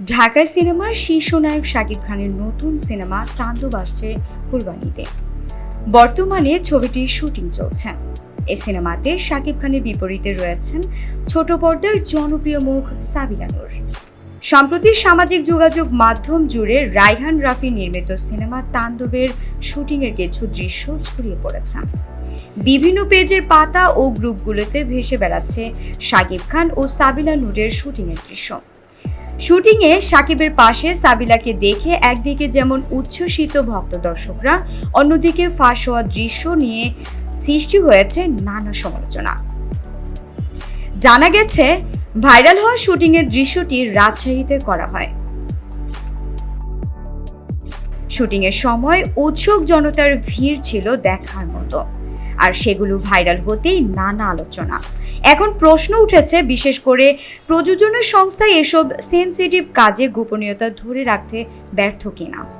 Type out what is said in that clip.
ঢাকার সিনেমার শীর্ষ নায়ক শাকিব খানের নতুন সিনেমা তাণ্ডব আসছে কুরবানিতে। বর্তমানে ছবিটির শুটিং চলছে। এ সিনেমাতে শাকিব খানের বিপরীতে রয়েছেন ছোট পর্দার জনপ্রিয় মুখ সাবিলা নূর। সম্প্রতি সামাজিক যোগাযোগ মাধ্যম জুড়ে রাইহান রাফি নির্মিত সিনেমা তাণ্ডবের শুটিংয়ের কিছু দৃশ্য ছড়িয়ে পড়েছে। বিভিন্ন পেজের পাতা ও গ্রুপগুলোতে ভেসে বেড়াচ্ছে শাকিব খান ও সাবিলা নূরের শুটিংয়ের দৃশ্য। শুটিংয়ে সাকিবের পাশে সাবিলাকে দেখে একদিকে যেমন উচ্ছ্বসিত ভক্ত দর্শকরা, অন্যদিকে ফাঁস হওয়া দৃশ্য নিয়ে সৃষ্টি হয়েছে নানা সমালোচনা। জানা গেছে, ভাইরাল হওয়া শুটিংয়ের দৃশ্যটি রাজশাহীতে করা হয়। শুটিংয়ের সময় উৎসুক জনতার ভিড় ছিল দেখার মতো। আর সেগুলো ভাইরাল হতেই নানা আলোচনা। এখন প্রশ্ন উঠেছে, বিশেষ করে প্রযোজনা সংস্থায় এসব সেন্সিটিভ কাজে গোপনীয়তা ধরে রাখতে ব্যর্থ কিনা।